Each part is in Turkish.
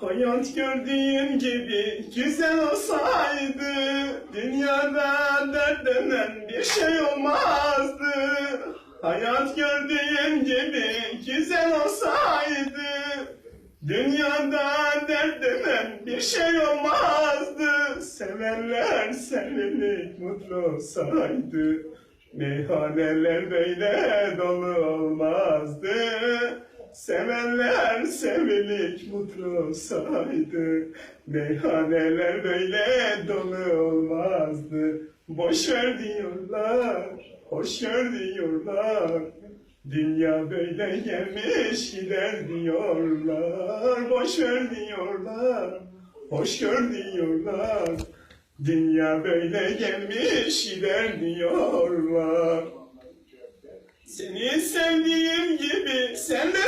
Hayat gördüğün gibi güzel olsaydı Dünyada dert denen bir şey olmazdı. Hayat gördüğün gibi güzel olsaydı Dünyada dert denen bir şey olmazdı. Sevenler sevinip mutlu olsaydı Meyhaneler böyle dolu olmazdı Sevenler sevilik mutlu olsaydı Meyhaneler böyle dolu olmazdı. Boş ver diyorlar, hoş gör diyorlar. Dünya böyle gelmiş gider diyorlar. Boş ver diyorlar, hoş gör diyorlar. Dünya böyle gelmiş gider diyorlar. Seni sevdiğim gibi sen de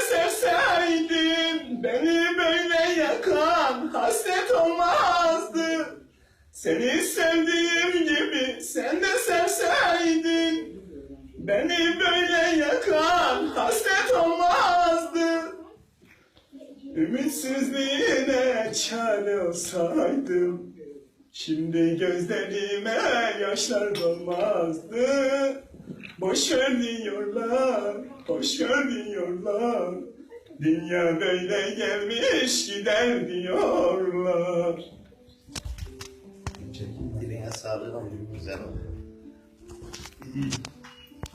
hasret olmazdı. Seni sevdiğim gibi sen de sevseydin. Beni böyle yakan hasret olmazdı. Ümitsizliğine çare olsaydım Şimdi gözlerime yaşlar dolmazdı. Boş ver diyorlar, gör diyorlar Dünya böyle gelmiş gider diyorlar Diline sağlık. Güzel oldu.